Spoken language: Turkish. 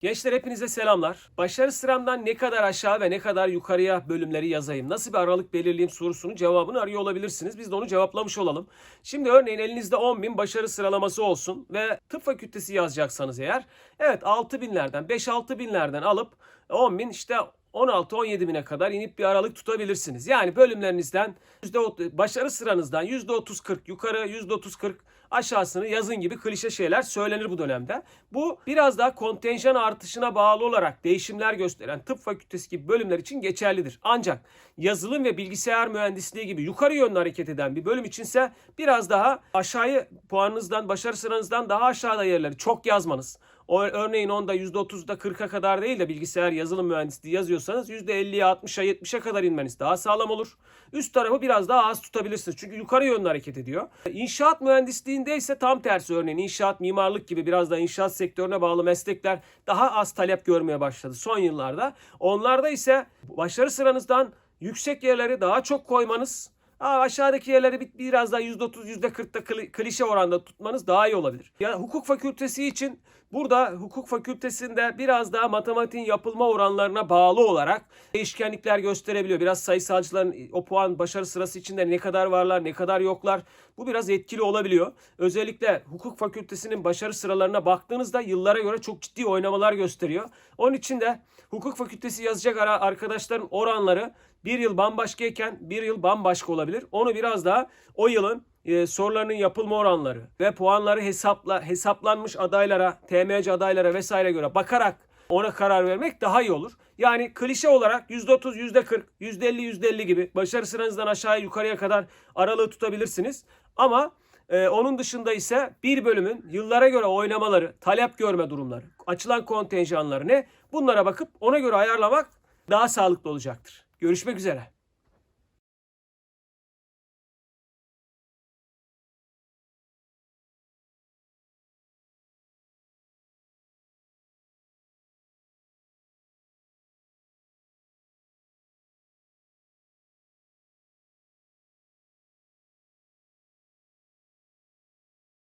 Gençler hepinize selamlar. Başarı sıramdan ne kadar aşağı ve ne kadar yukarıya bölümleri yazayım, nasıl bir aralık belirleyeyim sorusunun cevabını arıyor olabilirsiniz. Biz de onu cevaplamış olalım. Şimdi örneğin elinizde 10.000 başarı sıralaması olsun ve tıp fakültesi yazacaksanız eğer, evet 6.000'lerden, 5-6 binlerden alıp 10.000 işte 16-17 bine kadar inip bir aralık tutabilirsiniz. Yani bölümlerinizden %30 başarı sıranızdan %30-40 yukarı %30-40 aşağısını yazın gibi klişe şeyler söylenir bu dönemde. Bu biraz daha kontenjan artışına bağlı olarak değişimler gösteren tıp fakültesi gibi bölümler için geçerlidir. Ancak yazılım ve bilgisayar mühendisliği gibi yukarı yönlü hareket eden bir bölüm içinse biraz daha aşağıyı puanınızdan, başarı sıranızdan daha aşağıda yerleri çok yazmanız. O örneğin onda %30'da 40'a kadar değil de bilgisayar yazılım mühendisliği yazıyorsanız %50'ye 60'a 70'e kadar inmeniz daha sağlam olur. Üst tarafı biraz daha az tutabilirsiniz. Çünkü yukarı yönlü hareket ediyor. İnşaat mühendisliğinde ise tam tersi örneğin inşaat, mimarlık gibi biraz da inşaat sektörüne bağlı meslekler daha az talep görmeye başladı son yıllarda. Onlarda ise başarı sıranızdan yüksek yerleri daha çok koymanız Aa, aşağıdaki yerleri bir- biraz daha %30, %40'da kli- klişe oranda tutmanız daha iyi olabilir. Ya hukuk fakültesi için burada hukuk fakültesinde biraz daha matematiğin yapılma oranlarına bağlı olarak değişkenlikler gösterebiliyor. Biraz sayısalcıların o puan başarı sırası içinde ne kadar varlar, ne kadar yoklar. Bu biraz etkili olabiliyor. Özellikle hukuk fakültesinin başarı sıralarına baktığınızda yıllara göre çok ciddi oynamalar gösteriyor. Onun için de hukuk fakültesi yazacak ara- arkadaşların oranları bir yıl bambaşkayken bir yıl bambaşka olabilir. Onu biraz daha o yılın e, sorularının yapılma oranları ve puanları hesapla hesaplanmış adaylara, TMC adaylara vesaire göre bakarak ona karar vermek daha iyi olur. Yani klişe olarak %30, %40, %50, %50 gibi başarı sıranızdan aşağıya yukarıya kadar aralığı tutabilirsiniz. Ama e, onun dışında ise bir bölümün yıllara göre oynamaları, talep görme durumları, açılan kontenjanları ne? Bunlara bakıp ona göre ayarlamak daha sağlıklı olacaktır. Görüşmek üzere.